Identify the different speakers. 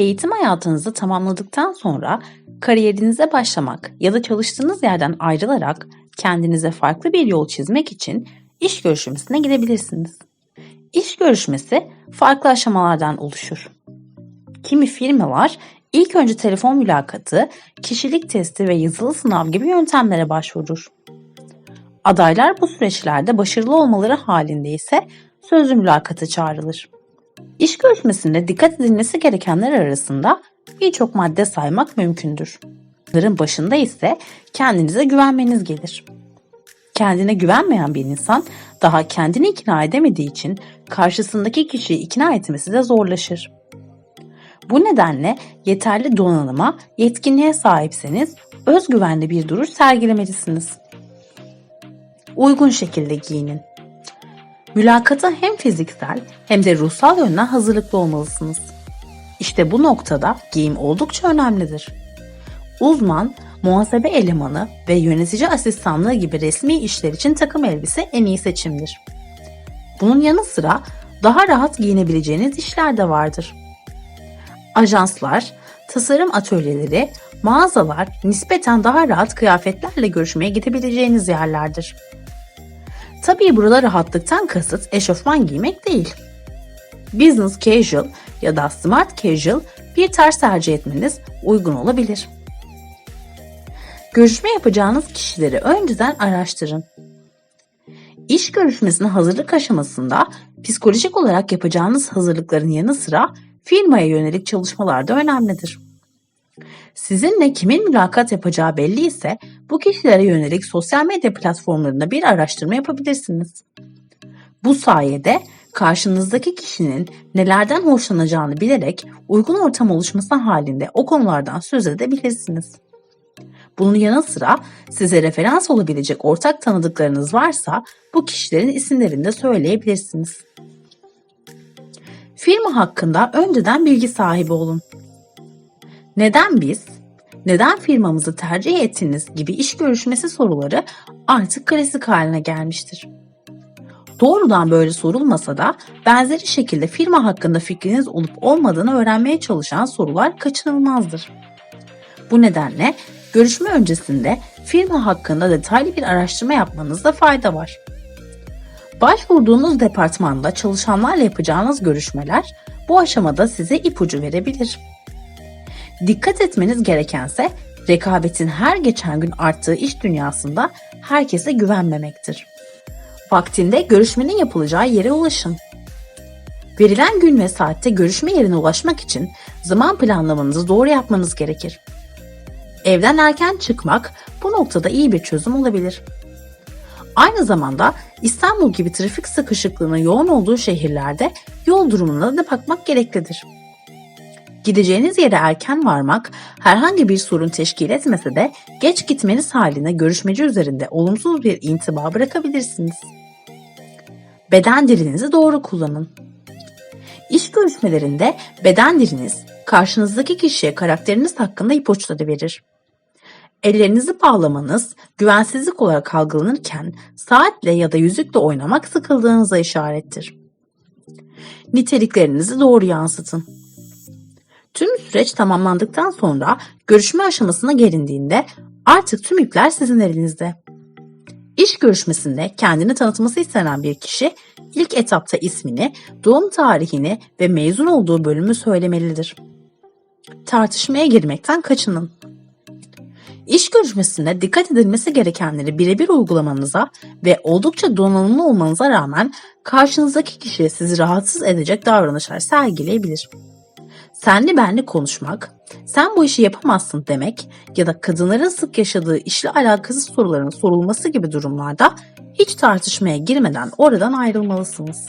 Speaker 1: Eğitim hayatınızı tamamladıktan sonra kariyerinize başlamak ya da çalıştığınız yerden ayrılarak kendinize farklı bir yol çizmek için iş görüşmesine gidebilirsiniz. İş görüşmesi farklı aşamalardan oluşur. Kimi firmalar ilk önce telefon mülakatı, kişilik testi ve yazılı sınav gibi yöntemlere başvurur. Adaylar bu süreçlerde başarılı olmaları halinde ise sözlü mülakata çağrılır. İş görüşmesinde dikkat edilmesi gerekenler arasında birçok madde saymak mümkündür. Bunların başında ise kendinize güvenmeniz gelir. Kendine güvenmeyen bir insan daha kendini ikna edemediği için karşısındaki kişiyi ikna etmesi de zorlaşır. Bu nedenle yeterli donanıma, yetkinliğe sahipseniz özgüvenli bir duruş sergilemelisiniz. Uygun şekilde giyinin. Mülakata hem fiziksel hem de ruhsal yönden hazırlıklı olmalısınız. İşte bu noktada giyim oldukça önemlidir. Uzman, muhasebe elemanı ve yönetici asistanlığı gibi resmi işler için takım elbise en iyi seçimdir. Bunun yanı sıra daha rahat giyinebileceğiniz işler de vardır. Ajanslar, tasarım atölyeleri, mağazalar nispeten daha rahat kıyafetlerle görüşmeye gidebileceğiniz yerlerdir. Tabii burada rahatlıktan kasıt eşofman giymek değil. Business casual ya da smart casual bir tarz tercih etmeniz uygun olabilir. Görüşme yapacağınız kişileri önceden araştırın. İş görüşmesine hazırlık aşamasında psikolojik olarak yapacağınız hazırlıkların yanı sıra firmaya yönelik çalışmalar da önemlidir. Sizinle kimin mülakat yapacağı belli ise bu kişilere yönelik sosyal medya platformlarında bir araştırma yapabilirsiniz. Bu sayede karşınızdaki kişinin nelerden hoşlanacağını bilerek uygun ortam oluşması halinde o konulardan söz edebilirsiniz. Bunun yanı sıra size referans olabilecek ortak tanıdıklarınız varsa bu kişilerin isimlerini de söyleyebilirsiniz. Firma hakkında önceden bilgi sahibi olun. Neden biz, neden firmamızı tercih ettiniz gibi iş görüşmesi soruları artık klasik haline gelmiştir. Doğrudan böyle sorulmasa da benzeri şekilde firma hakkında fikriniz olup olmadığını öğrenmeye çalışan sorular kaçınılmazdır. Bu nedenle görüşme öncesinde firma hakkında detaylı bir araştırma yapmanızda fayda var. Başvurduğunuz departmanda çalışanlarla yapacağınız görüşmeler bu aşamada size ipucu verebilir. Dikkat etmeniz gerekense rekabetin her geçen gün arttığı iş dünyasında herkese güvenmemektir. Vaktinde görüşmenin yapılacağı yere ulaşın. Verilen gün ve saatte görüşme yerine ulaşmak için zaman planlamanızı doğru yapmanız gerekir. Evden erken çıkmak bu noktada iyi bir çözüm olabilir. Aynı zamanda İstanbul gibi trafik sıkışıklığının yoğun olduğu şehirlerde yol durumuna da bakmak gereklidir. Gideceğiniz yere erken varmak herhangi bir sorun teşkil etmese de geç gitmeniz haline görüşmeci üzerinde olumsuz bir intiba bırakabilirsiniz. Beden dilinizi doğru kullanın. İş görüşmelerinde beden diliniz karşınızdaki kişiye karakteriniz hakkında ipuçları verir. Ellerinizi bağlamanız güvensizlik olarak algılanırken saatle ya da yüzükle oynamak sıkıldığınıza işarettir. Niteliklerinizi doğru yansıtın. Tüm süreç tamamlandıktan sonra görüşme aşamasına gelindiğinde artık tüm ipler sizin elinizde. İş görüşmesinde kendini tanıtması istenen bir kişi ilk etapta ismini, doğum tarihini ve mezun olduğu bölümü söylemelidir. Tartışmaya girmekten kaçının. İş görüşmesinde dikkat edilmesi gerekenleri birebir uygulamanıza ve oldukça donanımlı olmanıza rağmen karşınızdaki kişi sizi rahatsız edecek davranışlar sergileyebilir. Senli benli konuşmak, sen bu işi yapamazsın demek ya da kadınların sık yaşadığı işle alakasız soruların sorulması gibi durumlarda hiç tartışmaya girmeden oradan ayrılmalısınız.